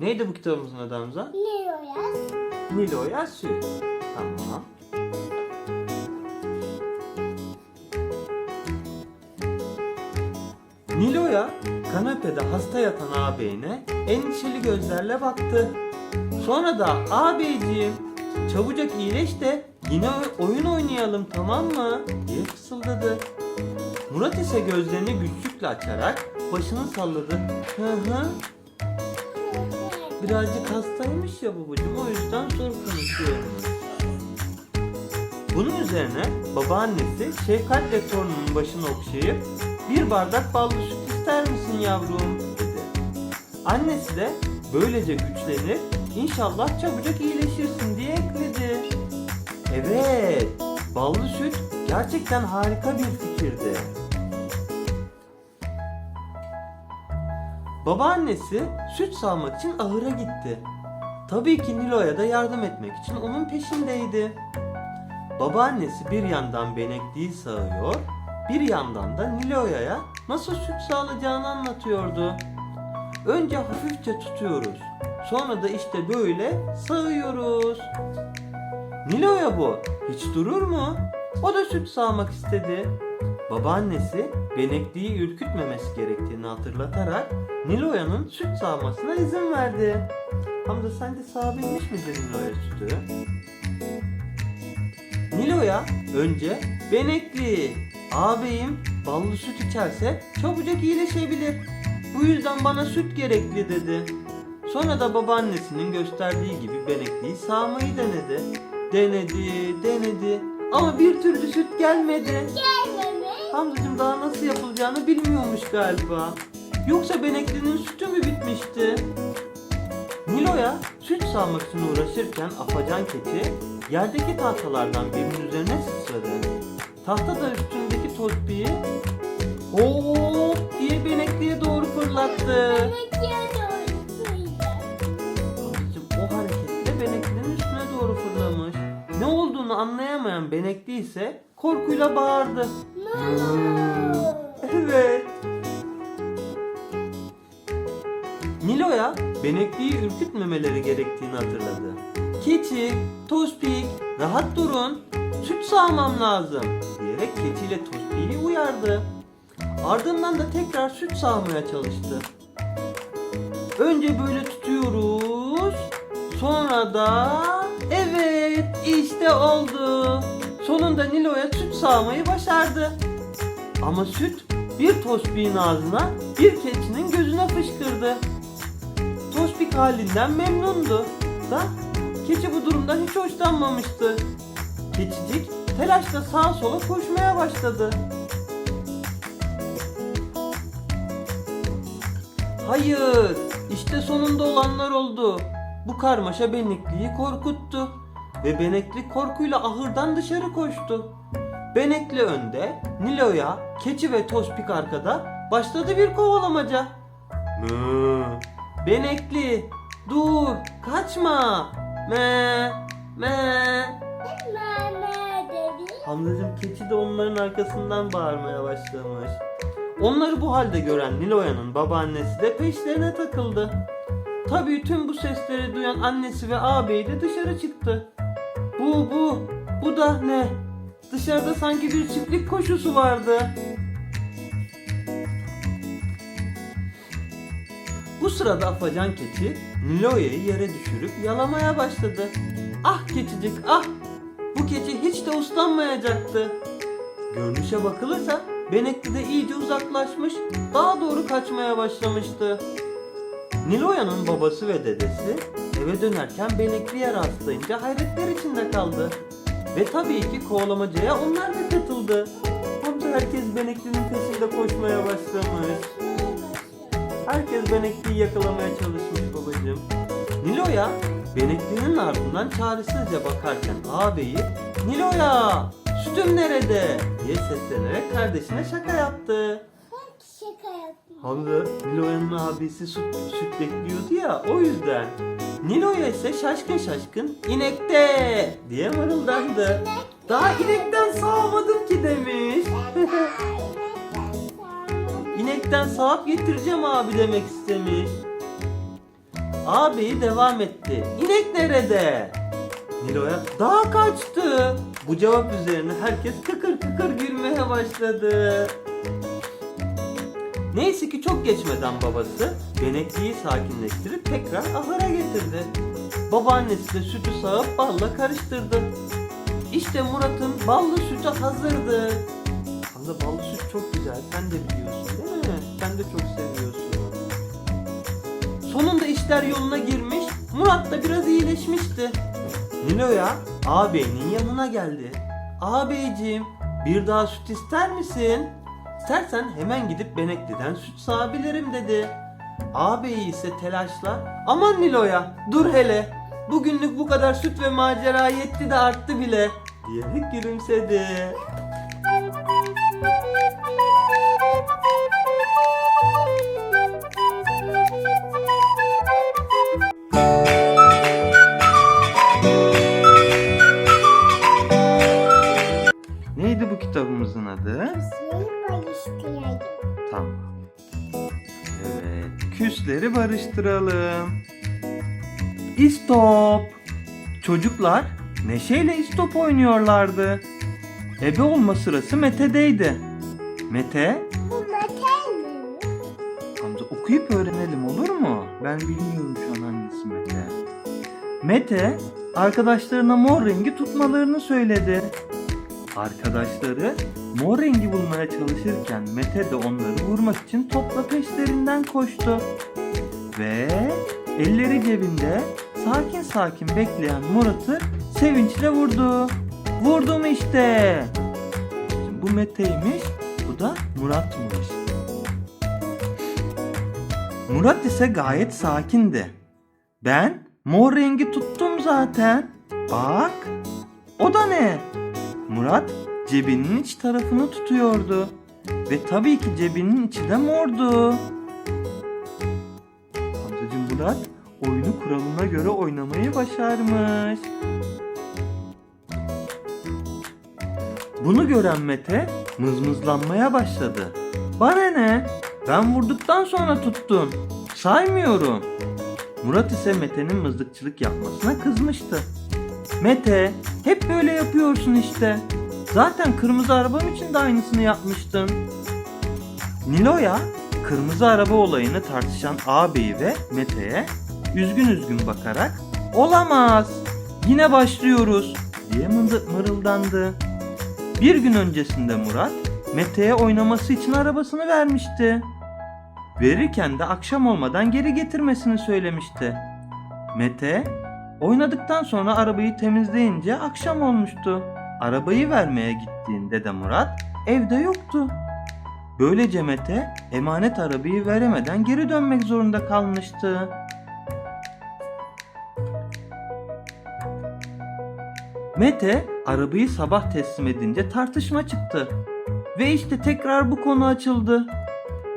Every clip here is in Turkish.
Neydi bu kitabımızın adı Hamza? Nilo'ya Nilo'ya süt. Tamam. Nilo'ya kanepede hasta yatan ağabeyine endişeli gözlerle baktı. Sonra da ağabeyciğim çabucak iyileş de yine oyun oynayalım tamam mı? diye fısıldadı. Murat ise gözlerini güçlükle açarak başını salladı. Hı hı. Birazcık hastaymış ya babacığım o yüzden zor konuşuyormuş. Bunun üzerine babaannesi şefkatle torununun başını okşayıp bir bardak ballı süt ister misin yavrum dedi. Annesi de böylece güçlenir inşallah çabucak iyileşirsin diye ekledi. Evet ballı süt gerçekten harika bir fikirdi. Babaannesi süt sağmak için ahıra gitti. Tabii ki Nilo'ya da yardım etmek için onun peşindeydi. Babaannesi bir yandan benekliği sağıyor, bir yandan da Nilo'ya nasıl süt sağlayacağını anlatıyordu. Önce hafifçe tutuyoruz. Sonra da işte böyle sağıyoruz. Nilo'ya bu. Hiç durur mu? O da süt sağmak istedi. Babaannesi benekliği ürkütmemesi gerektiğini hatırlatarak Nilo'ya'nın süt sağmasına izin verdi. Hamza sen de sağabilmiş miydin Nilo'ya sütü? Nilo'ya önce benekli, ağabeyim ballı süt içerse çabucak iyileşebilir. Bu yüzden bana süt gerekli dedi. Sonra da babaannesinin gösterdiği gibi benekliyi sağmayı denedi. Denedi, denedi ama bir türlü süt gelmedi. gelmemi. Hamzacığım daha nasıl yapılacağını bilmiyormuş galiba. Yoksa Benekli'nin sütü mü bitmişti? Nilo'ya süt sağmak için uğraşırken afacan keçi yerdeki tahtalardan birinin üzerine sıçradı. Tahta da üstündeki torpiyi hop diye Benekli'ye doğru fırlattı. Hamzacığım o hareketle Benekli'nin üstüne doğru fırlamış. Ne olduğunu anlayamayan Benekli ise korkuyla bağırdı. Evet. Nilo'ya benekliyi ürkütmemeleri gerektiğini hatırladı. Keçi, Tospik, rahat durun, süt sağmam lazım diyerek keçiyle Tospik'i uyardı. Ardından da tekrar süt sağmaya çalıştı. Önce böyle tutuyoruz. Sonra da evet işte oldu. Sonunda Nilo'ya süt sağmayı başardı. Ama süt bir tospiğin ağzına bir keçinin gözüne fışkırdı. Tospik halinden memnundu da keçi bu durumdan hiç hoşlanmamıştı. Keçicik telaşla sağa sola koşmaya başladı. Hayır, işte sonunda olanlar oldu. Bu karmaşa benekliyi korkuttu ve benekli korkuyla ahırdan dışarı koştu. Benekli önde, Nilo'ya, keçi ve Tospik arkada başladı bir kovalamaca. Mı. Benekli, dur, kaçma. Me, me. Hamzacığım keçi de onların arkasından bağırmaya başlamış. Onları bu halde gören Nilo'yanın babaannesi de peşlerine takıldı. Tabii tüm bu sesleri duyan annesi ve ağabeyi de dışarı çıktı. Bu bu, bu da ne? Dışarıda sanki bir çiftlik koşusu vardı. Bu sırada afacan keçi Nilo'ya'yı yere düşürüp yalamaya başladı. Ah keçicik ah! Bu keçi hiç de uslanmayacaktı. Görünüşe bakılırsa Benekli de iyice uzaklaşmış, daha doğru kaçmaya başlamıştı. Niloya'nın babası ve dedesi eve dönerken Benekli'ye rastlayınca hayretler içinde kaldı. Ve tabii ki kovalamacaya onlar da katıldı. Hamza herkes Benekli'nin peşinde koşmaya başlamış. Herkes Benekli'yi yakalamaya çalışmış babacığım. Nilo'ya Benekli'nin ardından çaresizce bakarken ağabeyi Nilo'ya sütüm nerede diye seslenerek kardeşine şaka yaptı. Şaka yaptım. Hamza Nilo'yanın abisi süt, süt bekliyordu ya o yüzden. Nilo'ya ise şaşkın şaşkın inekte diye mırıldandı. Daha inekten sağmadım ki demiş. İnekten sağıp getireceğim abi demek istemiş. ağabeyi devam etti. İnek nerede? Nilo'ya daha kaçtı. Bu cevap üzerine herkes kıkır kıkır gülmeye başladı. Neyse ki çok geçmeden babası Benekli'yi sakinleştirip tekrar ahıra getirdi. Babaannesi de sütü sağıp balla karıştırdı. İşte Murat'ın ballı sütü hazırdı. Abla ballı süt çok güzel. Sen de biliyorsun değil mi? Sen de çok seviyorsun. Sonunda işler yoluna girmiş. Murat da biraz iyileşmişti. Nilo'ya ağabeyinin yanına geldi. Ağabeyciğim bir daha süt ister misin? İstersen hemen gidip Benekli'den süt sağabilirim dedi. Ağabeyi ise telaşla aman Nilo'ya dur hele bugünlük bu kadar süt ve macera yetti de arttı bile diyerek gülümsedi. Adı? Seni barıştırayım. Tamam. Evet, küsleri barıştıralım. İstop. Çocuklar neşeyle istop oynuyorlardı. Ebe olma sırası Mete'deydi. Mete, Bu metal mi? Hamza okuyup öğrenelim olur mu? Ben bilmiyorum şu an hangisi Mete. Mete, arkadaşlarına mor rengi tutmalarını söyledi. Arkadaşları mor rengi bulmaya çalışırken Mete de onları vurmak için topla peşlerinden koştu. Ve elleri cebinde sakin sakin bekleyen Murat'ı sevinçle vurdu. Vurdum işte. Bu Mete'ymiş, bu da Murat'mış. Murat ise gayet sakindi. Ben mor rengi tuttum zaten. Bak. O da ne? Murat cebinin iç tarafını tutuyordu. Ve tabii ki cebinin içi de mordu. Amcacım Murat oyunu kuralına göre oynamayı başarmış. Bunu gören Mete mızmızlanmaya başladı. Bana ne? Ben vurduktan sonra tuttun. Saymıyorum. Murat ise Mete'nin mızlıkçılık yapmasına kızmıştı. Mete, hep böyle yapıyorsun işte. Zaten kırmızı arabam için de aynısını yapmıştın. Nilo'ya kırmızı araba olayını tartışan ağabeyi ve Mete'ye üzgün üzgün bakarak olamaz yine başlıyoruz diye mırıl- mırıldandı. Bir gün öncesinde Murat Mete'ye oynaması için arabasını vermişti. Verirken de akşam olmadan geri getirmesini söylemişti. Mete oynadıktan sonra arabayı temizleyince akşam olmuştu. Arabayı vermeye gittiğinde de Murat evde yoktu. Böylece Mete emanet arabayı veremeden geri dönmek zorunda kalmıştı. Mete arabayı sabah teslim edince tartışma çıktı. Ve işte tekrar bu konu açıldı.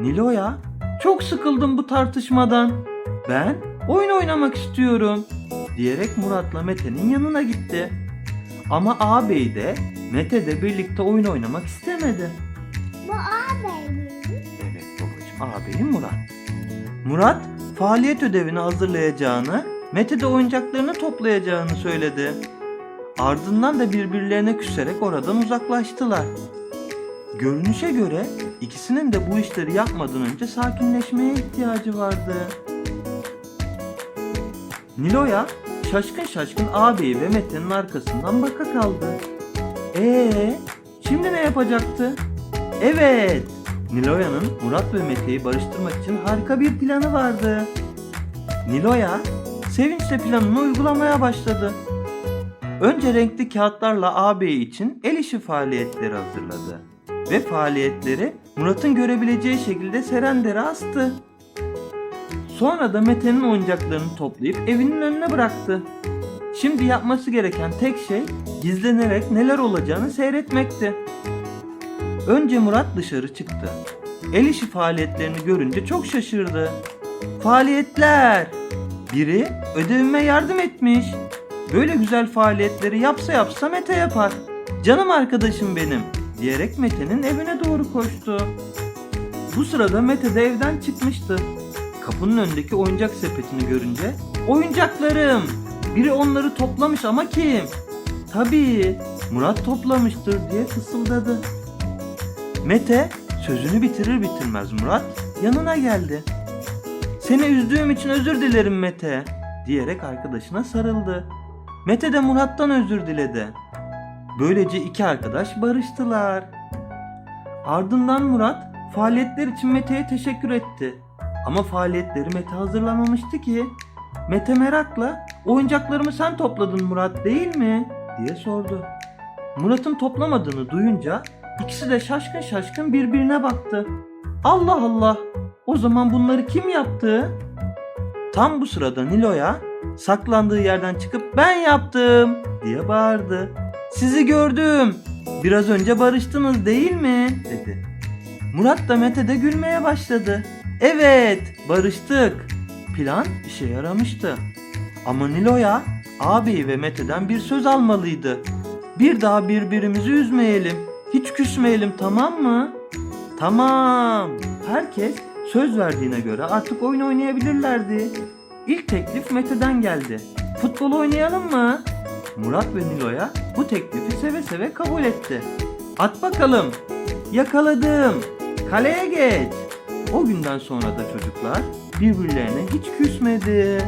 Nilo'ya çok sıkıldım bu tartışmadan. Ben oyun oynamak istiyorum diyerek Murat'la Mete'nin yanına gitti. Ama ağabey de Mete de birlikte oyun oynamak istemedi. Bu ağabey? Evet babacığım ağabeyin Murat. Murat faaliyet ödevini hazırlayacağını, Mete de oyuncaklarını toplayacağını söyledi. Ardından da birbirlerine küserek oradan uzaklaştılar. Görünüşe göre ikisinin de bu işleri yapmadan önce sakinleşmeye ihtiyacı vardı. Nilo'ya şaşkın şaşkın ağabeyi ve Mete'nin arkasından baka kaldı. Ee, şimdi ne yapacaktı? Evet, Niloya'nın Murat ve Mete'yi barıştırmak için harika bir planı vardı. Niloya sevinçle planını uygulamaya başladı. Önce renkli kağıtlarla ağabeyi için el işi faaliyetleri hazırladı. Ve faaliyetleri Murat'ın görebileceği şekilde serendere astı. Sonra da Mete'nin oyuncaklarını toplayıp evinin önüne bıraktı. Şimdi yapması gereken tek şey gizlenerek neler olacağını seyretmekti. Önce Murat dışarı çıktı. El işi faaliyetlerini görünce çok şaşırdı. Faaliyetler! Biri ödevime yardım etmiş. Böyle güzel faaliyetleri yapsa yapsa Mete yapar. Canım arkadaşım benim diyerek Mete'nin evine doğru koştu. Bu sırada Mete de evden çıkmıştı. Kapının önündeki oyuncak sepetini görünce oyuncaklarım biri onları toplamış ama kim? Tabii Murat toplamıştır diye fısıldadı. Mete sözünü bitirir bitirmez Murat yanına geldi. Seni üzdüğüm için özür dilerim Mete diyerek arkadaşına sarıldı. Mete de Murat'tan özür diledi. Böylece iki arkadaş barıştılar. Ardından Murat faaliyetler için Mete'ye teşekkür etti. Ama faaliyetleri Mete hazırlamamıştı ki. Mete merakla oyuncaklarımı sen topladın Murat değil mi? diye sordu. Murat'ın toplamadığını duyunca ikisi de şaşkın şaşkın birbirine baktı. Allah Allah! O zaman bunları kim yaptı? Tam bu sırada Nilo'ya saklandığı yerden çıkıp ben yaptım diye bağırdı. Sizi gördüm. Biraz önce barıştınız değil mi? dedi. Murat da Mete de gülmeye başladı. Evet, barıştık. Plan işe yaramıştı. Ama Nilo'ya ağabeyi ve Mete'den bir söz almalıydı. Bir daha birbirimizi üzmeyelim. Hiç küsmeyelim tamam mı? Tamam. Herkes söz verdiğine göre artık oyun oynayabilirlerdi. İlk teklif Mete'den geldi. Futbol oynayalım mı? Murat ve Nilo'ya bu teklifi seve seve kabul etti. At bakalım. Yakaladım. Kaleye geç. O günden sonra da çocuklar birbirlerine hiç küsmedi.